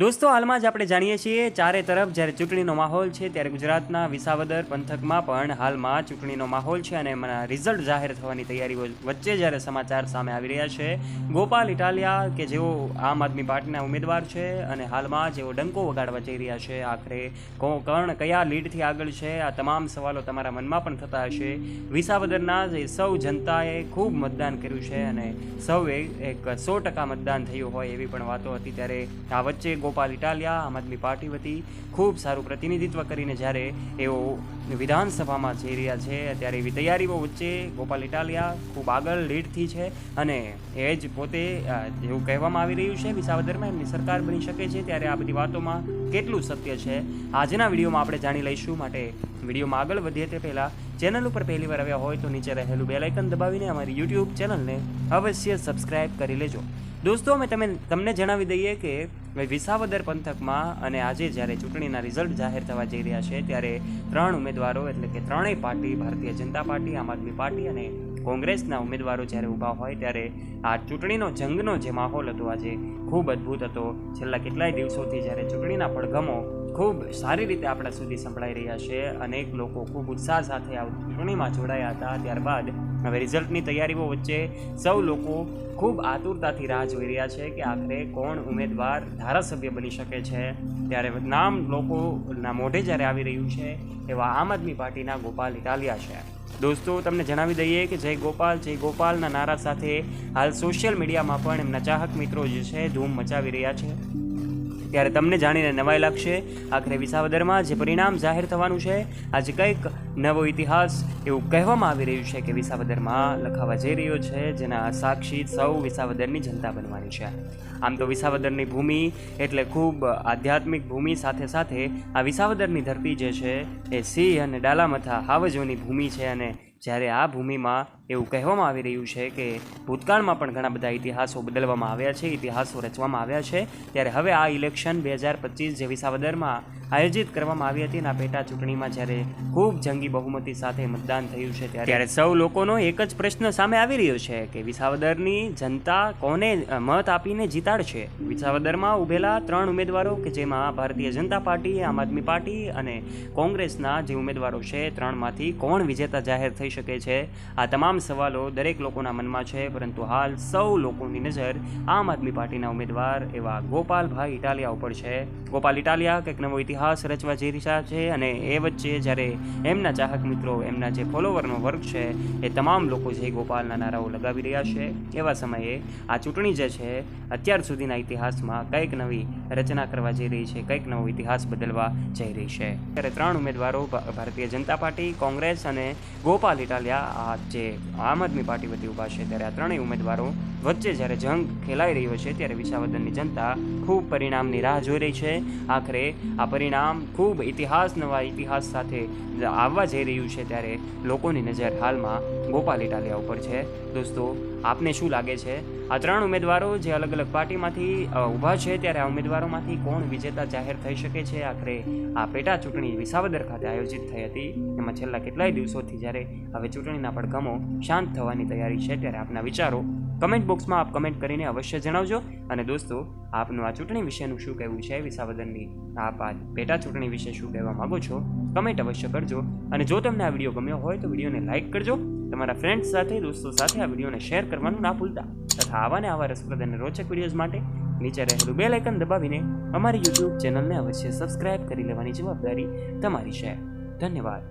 દોસ્તો, હાલમાં જ આપણે જાણીએ છીએ ચારે તરફ જ્યારે ચૂંટણીનો માહોલ છે ત્યારે ગુજરાતના વિસાવદર પંથકમાં પણ હાલમાં ચૂંટણીનો માહોલ છે અને એમાં રિઝલ્ટ જાહેર થવાની તૈયારીઓ વચ્ચે જ્યારે સમાચાર સામે આવી રહ્યા છે. ગોપાલ ઇટાલિયા કે જેઓ આમ આદમી પાર્ટીના ઉમેદવાર છે અને હાલમાં જેઓ ડંકો વગાડવા જઈ રહ્યા છે, આખરે કો- કોણ કયા લીડથી આગળ છે? આ તમામ સવાલો તમારા મનમાં પણ થતા હશે. વિસાવદરના જે સૌ જનતાએ ખૂબ મતદાન કર્યું છે અને સૌએ એક સો ટકા મતદાન થયું હોય એવી પણ વાતો હતી ત્યારે આ વચ્ચે ગોપાલ ઇટાલિયા, આમ આદમી પાર્ટી વતી ખૂબ સારું પ્રતિનિધિત્વ કરીને જ્યારે એઓ વિધાનસભામાં જઈ રહ્યા છે, ત્યારે એવી તૈયારીઓ વચ્ચે ગોપાલ ઇટાલિયા ખૂબ આગળ લીડથી છે અને એ જ પોતે એવું કહેવામાં આવી રહ્યું છે, વિસાવદરમાં એમની સરકાર બની શકે છે, ત્યારે આ બધી વાતોમાં કેટલું સત્ય છે, આજના વિડીયોમાં આપણે જાણી લઈશું. માટે વિડીયોમાં આગળ વધીએ તે પહેલાં, ચેનલ ઉપર પહેલી વાર આવ્યા હોય તો નીચે રહેલું બેલાઇકન દબાવીને અમારી યુટ્યુબ ચેનલને અવશ્ય સબસ્ક્રાઇબ કરી લેજો. દોસ્તો, અમે તમે તમને જણાવી દઈએ કે વિસાવદર પંથકમાં અને આજે જ્યારે ચૂંટણીના રિઝલ્ટ જાહેર થવા જઈ રહ્યા છે, ત્યારે ત્રણ ઉમેદવારો એટલે કે ત્રણેય પાર્ટી, ભારતીય જનતા પાર્ટી, આમ આદમી પાર્ટી અને કોંગ્રેસના ઉમેદવારો જ્યારે ઊભા હોય, ત્યારે આ ચૂંટણીનો જંગનો જે માહોલ હતો આજે ખૂબ અદ્ભુત હતો. છેલ્લા કેટલાય દિવસોથી જ્યારે ચૂંટણીના પડઘમો ખૂબ સારી રીતે આપણા સુધી સંભળાઈ રહ્યા છે. અનેક લોકો ખૂબ ઉત્સાહ સાથે આ ચૂંટણીમાં જોડાયા હતા. ત્યારબાદ હવે રિઝલ્ટની તૈયારીઓ વચ્ચે સૌ લોકો ખૂબ આતુરતાથી રાહ જોઈ રહ્યા છે કે આખરે કોણ ઉમેદવાર ધારાસભ્ય બની શકે છે. ત્યારે નામ લોકોના મોઢે જ્યારે આવી રહ્યું છે, એવા આમ આદમી પાર્ટીના ગોપાલ ઇટાલિયા છે. દોસ્તો, તમને જણાવી દઈએ કે જય ગોપાલ, જય ગોપાલના નારા સાથે હાલ સોશિયલ મીડિયામાં પણ એમના ચાહક મિત્રો જે છે, ધૂમ મચાવી રહ્યા છે. ત્યારે તમને જાણીને નવાઈ લાગશે. આખરે વિસાવદરમાં જે પરિણામ જાહેર થવાનું છે, આજે કંઈક નવો ઇતિહાસ એવું કહેવામાં આવી રહ્યું છે કે વિસાવદરમાં લખાવા જઈ રહ્યો છે, જેના સાક્ષી સૌ વિસાવદરની જનતા બનવાની છે. આમ તો વિસાવદરની ભૂમિ એટલે ખૂબ આધ્યાત્મિક ભૂમિ સાથે સાથે આ વિસાવદરની ધરતી જે છે, એ સિંહ અને ડાલામથા હાવજોની ભૂમિ છે અને જ્યારે આ ભૂમિમાં એવું કહેવામાં આવી રહ્યું છે કે ભૂતકાળમાં પણ ઘણા બધા ઇતિહાસો બદલવામાં આવ્યા છે, ઇતિહાસો રચવામાં આવ્યા છે, ત્યારે હવે આ ઇલેક્શન બે હજાર પચીસ જે વિસાવદરમાં આયોજિત કરવામાં આવી હતી અને પેટા ચૂંટણીમાં જ્યારે ખૂબ જંગી બહુમતી સાથે મતદાન થયું છે ત્યારે સૌ લોકોનો એક જ પ્રશ્ન સામે આવી રહ્યો છે કે વિસાવદરની જનતા કોને મત આપીને જીતાડશે? વિસાવદરમાં ઉભેલા ત્રણ ઉમેદવારો કે જેમાં ભારતીય જનતા પાર્ટી, આમ આદમી પાર્ટી અને કોંગ્રેસના જે ઉમેદવારો છે, ત્રણમાંથી કોણ વિજેતા જાહેર થઈ શકે છે? આ તમામ સવાલો દરેક લોકોના મનમાં છે, પરંતુ હાલ સૌ લોકોની નજર આમ આદમી પાર્ટીના ઉમેદવાર એવા ગોપાલભાઈ ઇટાલિયા ઉપર છે. ગોપાલ ઇટાલિયા, કંઈક નવો ઇતિહાસ રચવા જઈ રહ્યા છે અને એ વચ્ચે જ્યારે એમના ચાહક મિત્રો, એમના જે ફોલોવરનો વર્ગ છે, એ તમામ લોકો જે ગોપાલના નારાઓ લગાવી રહ્યા છે. એવા સમયે આ ચૂંટણી જે છે, અત્યાર સુધીના ઇતિહાસમાં કંઈક નવી રચના કરવા જઈ રહી છે, કંઈક નવો ઇતિહાસ બદલવા જઈ રહી છે. ત્યારે ત્રણ ઉમેદવારો ભારતીય જનતા પાર્ટી, કોંગ્રેસ અને ગોપાલ ઇટાલિયા આ જે આમ આદમી પાર્ટી વતી ઊભા છે, ત્યારે આ ત્રણેય ઉમેદવારો વચ્ચે જ્યારે જંગ ખેલાઈ રહ્યો છે ત્યારે વિસાવદરની જનતા ખૂબ પરિણામની રાહ જોઈ રહી છે. આખરે આ પરિણામ ખૂબ ઇતિહાસ, નવા ઇતિહાસ સાથે આવવા જઈ રહ્યું છે ત્યારે લોકોની નજર હાલમાં ગોપાલ ઇટાલિયા ઉપર છે. દોસ્તો આપને શું લાગે છે? આ ત્રણ ઉમેદવારો જે અલગ અલગ પાર્ટીમાંથી ઊભા છે, ત્યારે આ ઉમેદવારોમાંથી કોણ વિજેતા જાહેર થઈ શકે છે? આખરે આ પેટા ચૂંટણી વિસાવદર ખાતે આયોજિત થઈ હતી. એમાં છેલ્લા કેટલાય દિવસોથી જ્યારે હવે ચૂંટણીના પડઘમો શાંત થવાની તૈયારી છે, ત્યારે આપના વિચારો કમેન્ટ બોક્સમાં આપ કમેન્ટ કરીને અવશ્ય જણાવજો. અને દોસ્તો, આપનું આ ચૂંટણી વિશેનું શું કહેવું છે? વિસાવદરની આપ આ પેટા ચૂંટણી વિશે શું કહેવા માગો છો? કમેન્ટ અવશ્ય કરજો. અને જો તમને આ વીડિયો ગમ્યો હોય તો વિડીયોને લાઇક કરજો. તમારા ફ્રેન્ડ્સ સાથે, દોસ્તો સાથે આ વિડીયોને શેર કરવાનું ના ભૂલતા. તથા આવા ને આવા રસપ્રદ અને રોચક વિડીયોઝ માટે નીચે રહેલું બેલ આઇકન દબાવીને અમારી યુટ્યુબ ચેનલને અવશ્ય સબસ્ક્રાઇબ કરી લેવાની જવાબદારી તમારી છે. ધન્યવાદ.